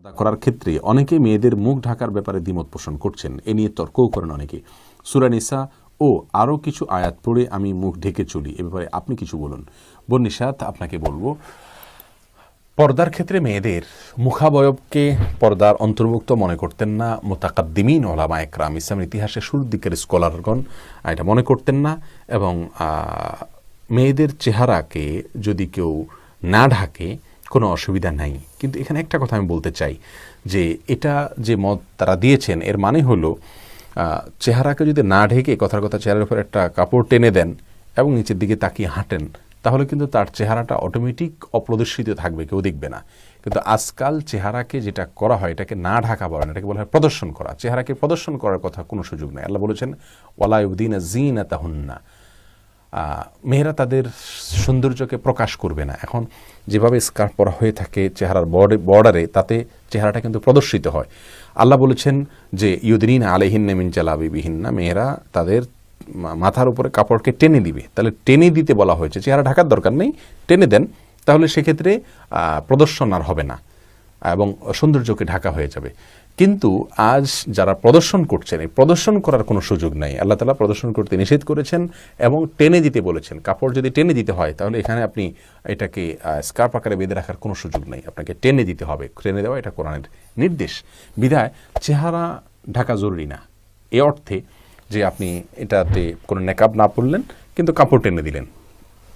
পর্দা করার ক্ষেত্রে অনেকে মেয়েদের মুখ ঢাকার ব্যাপারে দ্বিমত পোষণ করছেন। এ নিয়ে তর্কও করেন অনেকে। সুরানিসা ও আরও কিছু আয়াত পড়ে আমি মুখ ঢেকে চলি। এ ব্যাপারে আপনি কিছু বলুন। বন্নিসাত আপনাকে বলব, পর্দার ক্ষেত্রে মেয়েদের মুখাবয়বকে পর্দার অন্তর্ভুক্ত মনে করতেন না। মোতাকাদ্দিমিন ওলামা একরাম ইসলামের ইতিহাসে শুরুর দিকের স্কলারগণ এটা মনে করতেন না এবং মেয়েদের চেহারাকে যদি কেউ না ঢাকে কোনো অসুবিধা নাই। কিন্তু এখানে একটা কথা আমি বলতে চাই যে এটা যে মত তারা দিয়েছেন, এর মানে হলো চেহারাকে যদি না ঢেকে কথার কথা চেহারার উপর একটা কাপড় টেনে দেন এবং নিচের দিকে তাকিয়ে হাঁটেন, তাহলে কিন্তু তার চেহারাটা অটোমেটিক অপ্রদর্শিত থাকবে, কেউ দেখবে না। কিন্তু আজকাল চেহারাকে যেটা করা হয়, এটাকে না ঢাকা বলা, এটাকে বলা হয় প্রদর্শন করা। চেহারাকে প্রদর্শন করার কথা কোনো সুযোগ নেই। আল্লাহ বলেছেন ওয়ালাউদ্দিন জিন তাহুন্না মেয়েরা তাদের সৌন্দর্যকে প্রকাশ করবে না। এখন যেভাবে স্কার্ফ পরা হয়ে থাকে চেহারার বর্ডারে তাতে চেহারাটা কিন্তু প্রদর্শিত হয়। আল্লাহ বলেছেন যে ইউদিন আলহিন নেমিন চালাবি বিহিন্না মেয়েরা তাদের মাথার উপরে কাপড়কে টেনে দিবে। তাহলে টেনে দিতে বলা হয়েছে। চেহারা ঢাকার দরকার নেই। টেনে দেন। তাহলে সেক্ষেত্রে প্রদর্শন আর হবে না। এবং সৌন্দর্যকে ঢাকা হয়ে যাবে। কিন্তু আজ যারা প্রদর্শন করছেন, এই প্রদর্শন করার কোনো সুযোগ নাই। আল্লাহ তালা প্রদর্শন করতে নিষেধ করেছেন এবং টেনে দিতে বলেছেন। কাপড় যদি টেনে দিতে হয়, তাহলে এখানে আপনি এটাকে স্কার্প আকারে বেঁধে রাখার কোনো সুযোগ নেই। আপনাকে টেনে দিতে হবে। টেনে দেওয়া এটা কোরআনের নির্দেশ। বিধায় চেহারা ঢাকা জরুরি না। এ অর্থে যে আপনি এটাতে কোনো নেকাব না পরলেন কিন্তু কাপড় টেনে দিলেন।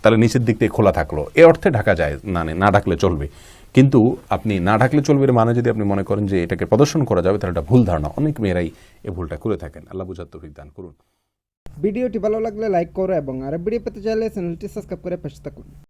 তাহলে নিচের দিক থেকে খোলা থাকল। এ অর্থে ঢাকা যায় না না ঢাকলে চলবে। কিন্তু আপনি না ঢাকলে চলবে মানে যদি আপনি মনে করেন যে এটাকে প্রদর্শন করা যাবে, তাহলে এটা ভুল ধারণা। অনেক মেয়েরাই এ ভুলটা করে থাকেন। আল্লাহ বুঝার দান করুন। ভিডিওটি ভালো লাগলে লাইক করো এবং আর ভিডিও পেতে চাইলে চ্যানেলটি সাবস্ক্রাইব করে পাশে থাকুন।